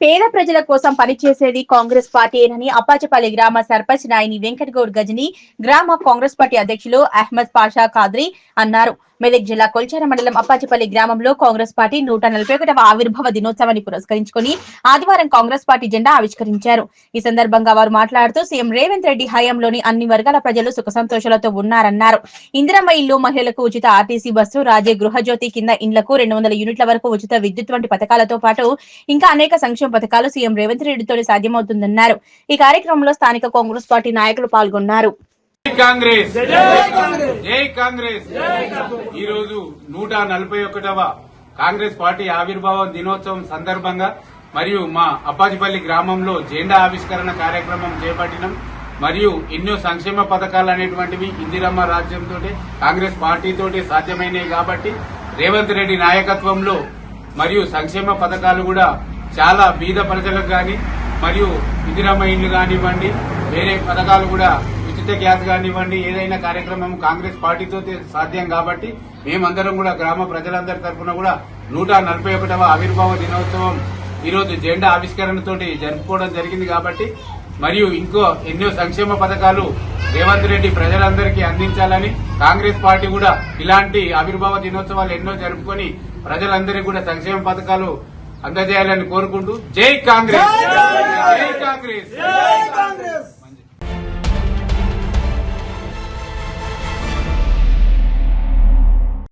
పేద ప్రజల కోసం పనిచేసేది కాంగ్రెస్ పార్టీయేనని అప్పాచపల్లి గ్రామ సర్పంచ్ నాయని వెంకటగౌడ్ గజని గ్రామ కాంగ్రెస్ పార్టీ అధ్యక్షులు అహ్మద్ పాషా ఖాద్రి అన్నారు. మెదక్ జిల్లా కొల్చార మండలం అప్పాచపల్లి గ్రామంలో కాంగ్రెస్ పార్టీ నూట నలభై ఒకటవ ఆవిర్భావ దినోత్సవాన్ని పురస్కరించుకుని ఆదివారం కాంగ్రెస్ పార్టీ జెండా ఆవిష్కరించారు. ఈ సందర్భంగా వారు మాట్లాడుతూ సీఎం రేవంత్ రెడ్డి హయాంలోని అన్ని వర్గాల ప్రజలు సుఖ సంతోషాలతో ఉన్నారన్నారు. ఇందిరమ్మ ఇల్లు మహిళలకు ఉచిత ఆర్టీసీ బస్సు రాజే గృహజ్యోతి కింద ఇండ్లకు రెండు వందల యూనిట్ల వరకు ఉచిత విద్యుత్ వంటి పథకాలతో పాటు ఇంకా అనేక సంక్షేమ పథకాలు సీఎం రేవంత్ రెడ్డితోనే సాధ్యమవుతుందన్నారు. ఈ కార్యక్రమంలో స్థానిక కాంగ్రెస్ పార్టీ నాయకులు పాల్గొన్నారు. జై కాంగ్రెస్! జై కాంగ్రెస్! ఈ రోజు నూట నలభై ఒకటవ కాంగ్రెస్ పార్టీ ఆవిర్భావ దినోత్సవం సందర్భంగా మరియు మా అప్పాజిపల్లి గ్రామంలో జెండా ఆవిష్కరణ కార్యక్రమం చేపట్టినాం. మరియు ఎన్నో సంక్షేమ పథకాలు అనేటువంటివి ఇందిరమ్మ రాజ్యంతో కాంగ్రెస్ పార్టీతోటి సాధ్యమైనవి కాబట్టి రేవంత్ రెడ్డి నాయకత్వంలో మరియు సంక్షేమ పథకాలు కూడా చాలా బీద ప్రజలకు కానీ మరియు ఇందిరమ్మ ఇండ్లు కానివ్వండి వేరే పథకాలు కూడా ఉచిత గ్యాస్ కానివ్వండి ఏదైనా కార్యక్రమం కాంగ్రెస్ పార్టీతో సాధ్యం కాబట్టి మేమందరం కూడా గ్రామ ప్రజలందరి తరఫున కూడా నూట నలభై ఒకటవ ఆవిర్భావ దినోత్సవం ఈరోజు జెండా ఆవిష్కరణతోటి జరుపుకోవడం జరిగింది కాబట్టి మరియు ఇంకో ఎన్నో సంక్షేమ పథకాలు రేవంత్ రెడ్డి ప్రజలందరికీ అందించాలని కాంగ్రెస్ పార్టీ కూడా ఇలాంటి ఆవిర్భావ దినోత్సవాలు ఎన్నో జరుపుకొని ప్రజలందరికీ కూడా సంక్షేమ పథకాలు అందజేయాలని కోరుకుంటూ జై కాంగ్రెస్. జై కాంగ్రెస్.